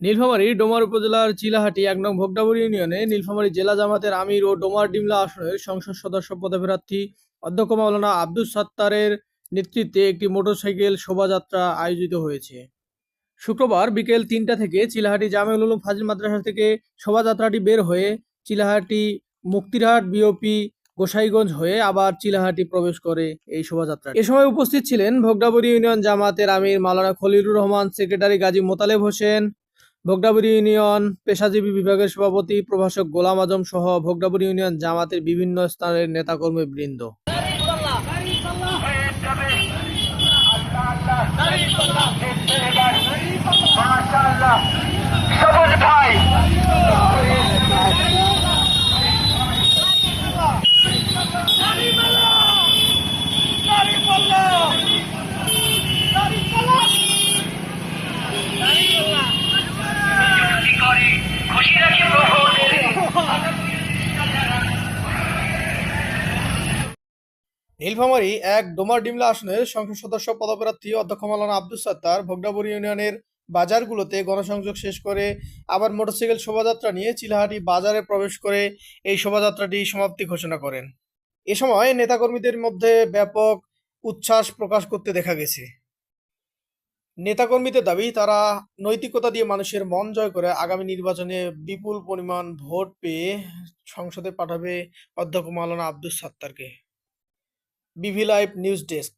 নীলফামারী, ডোমার উপজেলার চিলাহাটি, এক নং ভোগডাবর ইউনিয়নে নীলফামারী জেলা জামাতের আমির ও ডোমার ডিমলা আসনের সংসদ সদস্য পদপ্রার্থী অধ্যক্ষ মাওলানা আব্দুস সাত্তারের নেতৃত্বে একটি মোটরসাইকেল শোভাযাত্রা আয়োজিত হয়েছে। শুক্রবার বিকেল তিনটা থেকে চিলাহাটি জামেউল উলুম ফাজিল মাদ্রাসা থেকে শোভাযাত্রাটি বের হয়ে চিলাহাটি মুক্তিরহাট বিওপি গোসাইগঞ্জ হয়ে আবার চিলাহাটি প্রবেশ করে এই শোভাযাত্রা। এ সময় উপস্থিত ছিলেন ভোগডাবরী ইউনিয়ন জামাতের আমির মাওলানা খলিলুর রহমান, সেক্রেটারি গাজী মোতালেব হোসেন ভোগডাবরী ইউনিয়ন পেশাজীবী বিভাগের সভাপতি প্রভাষক গোলাম আজম সহ ভোগডাবুরি ইউনিয়ন জামাতের বিভিন্ন স্থানের নেতাকর্মী বৃন্দ। নীলফামারী এক ডোমার ডিমলা আসনের সংসদ সদস্য পদপ্রার্থী অধ্যক্ষ মাওলানা আব্দুল সাত্তার ভোগডাবরী ইউনিয়নের বাজারগুলোতে গণসংযোগ শেষ করে আবার মোটরসাইকেল শোভাযাত্রা নিয়ে চিলাহাটি বাজারে প্রবেশ করে এই শোভাযাত্রাটি সমাপ্তি ঘোষণা করেন। এ সময় নেতাকর্মীদের মধ্যে ব্যাপক উচ্ছ্বাস প্রকাশ করতে দেখা গেছে। নেতাকর্মীদের দাবি, তারা নৈতিকতা দিয়ে মানুষের মন জয় করে আগামী নির্বাচনে বিপুল পরিমাণ ভোট পেয়ে সংসদে পাঠাবে অধ্যক্ষ মালানা আব্দুল সাত্তারকে। বিভি লাইভ নিউজ ডেস্ক।